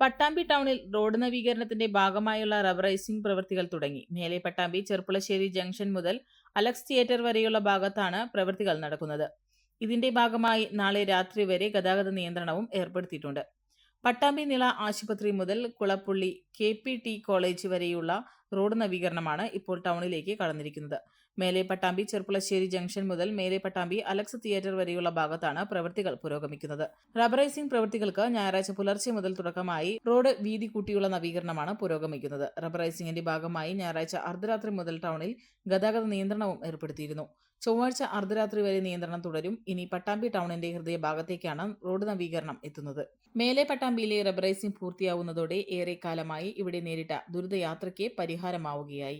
പട്ടാമ്പി ടൗണിൽ റോഡ് നവീകരണത്തിന്റെ ഭാഗമായുള്ള റബറൈസിംഗ് പ്രവൃത്തികൾ തുടങ്ങി. മേലെ പട്ടാമ്പി ചെർപ്പുളശ്ശേരി ജംഗ്ഷൻ മുതൽ അലക്സ് തിയേറ്റർ വരെയുള്ള ഭാഗത്താണ് പ്രവൃത്തികൾ നടക്കുന്നത്. ഇതിന്റെ ഭാഗമായി നാളെ രാത്രി വരെ ഗതാഗത നിയന്ത്രണവും ഏർപ്പെടുത്തിയിട്ടുണ്ട്. പട്ടാമ്പി നിള ആശുപത്രി മുതൽ Kulappully K P T college വരെയുള്ള റോഡ് നവീകരണമാണ് ഇപ്പോൾ ടൗണിലേക്ക് കടന്നിരിക്കുന്നത്. മേലെ പട്ടാമ്പി ചെർപ്പുളശ്ശേരി ജംഗ്ഷൻ മുതൽ മേലെ പട്ടാമ്പി അലക്സ് തിയേറ്റർ വരെയുള്ള ഭാഗത്താണ് പ്രവൃത്തികൾ പുരോഗമിക്കുന്നത്. റബ്ബറൈസിംഗ് പ്രവൃത്തികൾക്ക് ഞായറാഴ്ച പുലർച്ചെ മുതൽ തുടക്കമായി റോഡ് വീതി കൂട്ടിയുള്ള നവീകരണമാണ് പുരോഗമിക്കുന്നത്. റബ്ബറൈസിംഗിന്റെ ഭാഗമായി ഞായറാഴ്ച അർദ്ധരാത്രി മുതൽ ടൗണിൽ ഗതാഗത നിയന്ത്രണവും ഏർപ്പെടുത്തിയിരുന്നു. ചൊവ്വാഴ്ച അർദ്ധരാത്രി വരെ നിയന്ത്രണം തുടരും. ഇനി പട്ടാമ്പി ടൗണിന്റെ ഹൃദയഭാഗത്തേക്കാണ് റോഡ് നവീകരണം എത്തുന്നത്. മേലെ പട്ടാമ്പിയിലെ റബ്ബറൈസിംഗ് പൂർത്തിയാവുന്നതോടെ ഏറെക്കാലമായി ഇവിടെ നേരിട്ട ദുരിതയാത്രയ്ക്ക് പരിഹാരമാവുകയായി